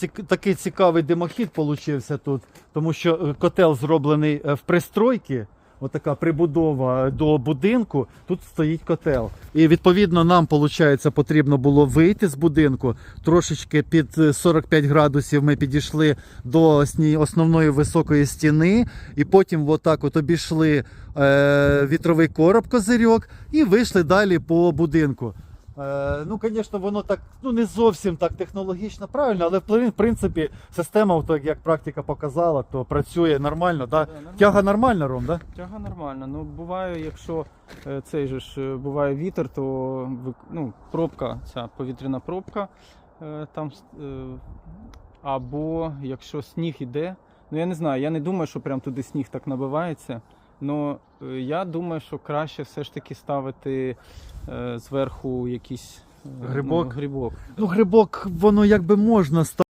Цік- Такий цікавий димохід получився тут, тому що е, котел зроблений е, в пристройці. Отака прибудова до будинку. Тут стоїть котел. І відповідно нам, виходить, потрібно було вийти з будинку. Трошечки під е, 45 градусів ми підійшли до основної високої стіни, і потім отак от обійшли е, вітровий короб козирьок і вийшли далі по будинку. Е, ну, звісно, воно так ну не зовсім так технологічно правильно, але в принципі система, так як практика показала, то працює нормально. Да? Да, нормально. Тяга нормальна, Ром, да? Тяга нормальна. Ну буває, якщо е, цей же ж е, буває вітер, то ну, пробка, ця повітряна пробка е, там е, або якщо сніг іде. Ну я не знаю, я не думаю, що прям туди сніг так набивається. Ну я думаю, що краще все ж таки ставити е, зверху якийсь е, Грибок? Ну, грибок. Ну, воно якби можна